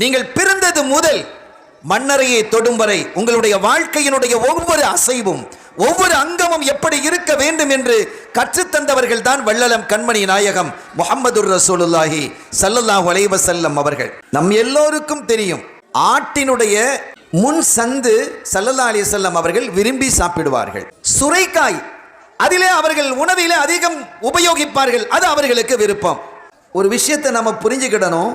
நீங்கள் பிறந்தது முதல் மண்ணறையை தொடும் வரை உங்களுடைய வாழ்க்கையினுடைய ஒவ்வொரு அசைவும் ஒவ்வொரு அங்கமும் எப்படி இருக்க வேண்டும் என்று கற்றுத்தந்தவர்கள் தான் வள்ளலம் கண்மணி நாயகம் முகமது ரசூலுல்லாஹி சல்லல்லா அலைஹி செல்லம் அவர்கள். நம் எல்லோருக்கும் தெரியும் ஆட்டினுடைய முன் சந்து சல்லல்லா அலி செல்லம் அவர்கள் விரும்பி சாப்பிடுவார்கள். சுரைக்காய் அதிலே அவர்கள் உணவிலே அதிகம் உபயோகிப்பார்கள் அது அவர்களுக்கு விருப்பம். ஒரு விஷயத்தை நம்ம புரிஞ்சுக்கிடணும்.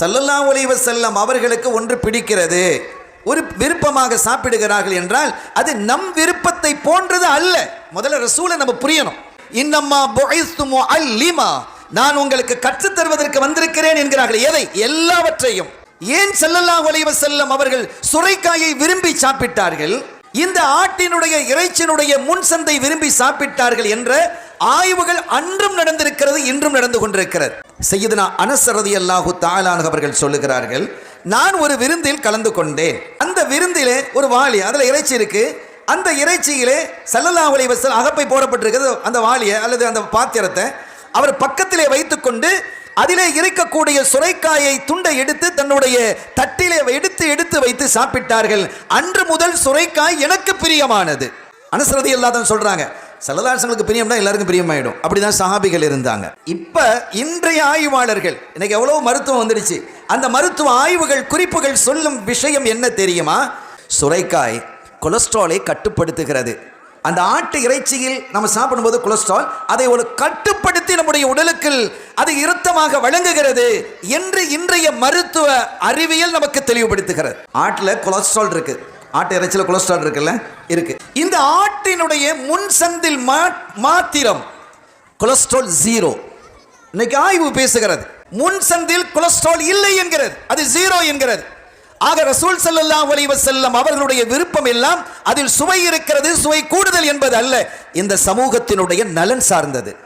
சல்லல்லா ஒலிவ செல்லம் அவர்களுக்கு ஒன்று பிடிக்கிறது. ஒரு விருப்பமாக சாப்பிடுகிறார்கள் என்றால் அது நம் விருப்பத்தை போன்றது அல்ல. முதல்ல ரசூலை நம்ம புரியணும். இன்னம்மா புஐஸ்து முஅல்லிமா. நான் உங்களுக்கு கற்றுத் தருவதற்கு வந்திருக்கிறேன் என்கிறார்கள். எதை? எல்லாவற்றையும். ஏன் செல்லல்லா ஒலிவ செல்லம் அவர்கள் சுரைக்காயை விரும்பி சாப்பிட்டார்கள்? இந்த ஆட்டினுடைய இறைச்சினுடைய முன் சந்தை விரும்பி சாப்பிட்டார்கள் என்ற ஆய்வுகள் அன்றும் நடந்திருக்கிறது இன்றும் நடந்து கொண்டிருக்கிறது. செய்யதுனா அனசரதி அல்லாஹு தாலான் அவர்கள் சொல்லுகிறார்கள் நான் ஒரு விருந்தில் கலந்து கொண்டேன். அந்த விருந்திலே ஒரு வாளி அதில் இறைச்சி இருக்கு. அந்த இறைச்சியிலே சல்லல்லா அலைஹி வஸல்லம் அகப்பை போடப்பட்டிருக்கிறது. அந்த வாளியை அல்லது அந்த பாத்திரத்தை அவர் பக்கத்திலே வைத்துக்கொண்டு அதிலே இருக்கக்கூடிய சுரைக்காயை துண்டை எடுத்து தன்னுடைய தட்டிலே எடுத்து எடுத்து வைத்து சாப்பிட்டார்கள். அன்று முதல் சுரைக்காய் எனக்கு பிரியமானது. அனுசரதி இல்லாதான் சொல்றாங்க சலதாசங்களுக்கு பிரியம்னா எல்லாருக்கும் பிரியமாயிடும். அப்படிதான் சஹாபிகள் இருந்தாங்க. இப்போ இன்றைய ஆய்வாளர்கள் இன்னைக்கு எவ்வளோ மருத்துவம் வந்துடுச்சு. அந்த மருத்துவ ஆய்வுகள் குறிப்புகள் சொல்லும் விஷயம் என்ன தெரியுமா? சுரைக்காய் கொலஸ்ட்ராலை கட்டுப்படுத்துகிறது. அந்த ஆட்டு இறைச்சியில் நம்ம சாப்பிடும்போது கொலஸ்ட்ரால் அதை ஒரு கட்டுப்படுத்தி நம்முடைய உடலுக்கு அது இருத்தமாக வழங்குகிறது என்று இன்றைய மருத்துவ அறிவியல் நமக்கு தெளிவுபடுத்துகிறது. ஆட்டில் கொலஸ்ட்ரால் இருக்குது ஆட்டு இறைச்சியில் கொலஸ்ட்ரால் இருக்குல்ல? இருக்கு. இந்த ஆட்டினுடைய முன் சந்தில் மா- மாத்திரம் கொலஸ்ட்ரால் ஜீரோ இன்னைக்கு ஆய்வு பேசுகிறது. முன் சந்தில் கொலஸ்ட்ரால் இல்லை என்கிறது. அது ஜீரோ என்கிறது. ஆக ரசூல் ஸல்லல்லாஹு ஒலிவ செல்லம் அவர்களுடைய விருப்பம் எல்லாம் அதில் சுவை இருக்கிறது சுவை கூடுதல் என்பது அல்ல. இந்த சமூகத்தினுடைய நலன் சார்ந்தது.